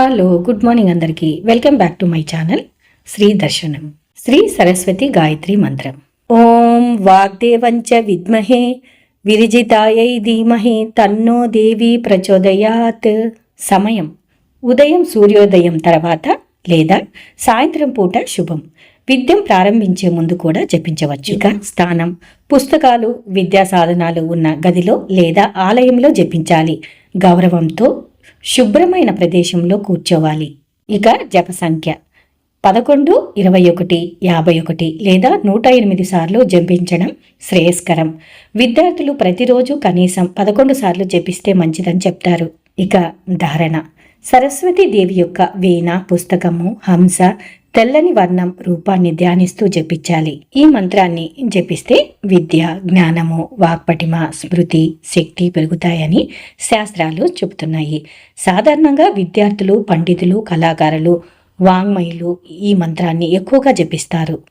Hello good morning అందరికీ. Welcome back to my channel Shri Darshanam Shri Saraswati Gayatri మంత్రం ఓం వాగ్దేవంచ విద్మహే విరిజితాయై ధీమహే తన్నో దేవి ప్రచోదయాత్. సమయం. ఉదయం సూర్యోదయం తర్వాత లేదా సాయంత్రం పూట శుభం. విద్యం ప్రారంభించే ముందు కూడా జపించవచ్చు. ఇక స్థానం. పుస్తకాలు విద్యా సాధనాలు ఉన్న గదిలో లేదా ఆలయంలో జపించాలి. గౌరవంతో శుభ్రమైన ప్రదేశంలో కూర్చోవాలి. ఇక జప సంఖ్య పదకొండు ఇరవై ఒకటి యాభై ఒకటి లేదా నూట ఎనిమిది సార్లు జపించడం శ్రేయస్కరం. విద్యార్థులు ప్రతిరోజు కనీసం పదకొండు సార్లు జపిస్తే మంచిదని చెప్తారు. ఇక ధారణ. సరస్వతి దేవి యొక్క వీణ పుస్తకము హంస తెల్లని వర్ణం రూపాన్ని ధ్యానిస్తూ జపించాలి. ఈ మంత్రాన్ని జపిస్తే విద్య జ్ఞానము వాక్పటిమ స్మృతి శక్తి పెరుగుతాయని శాస్త్రాలు చెబుతున్నాయి. సాధారణంగా విద్యార్థులు పండితులు కళాకారులు వాంగ్మయులు ఈ మంత్రాన్ని ఎక్కువగా జపిస్తారు.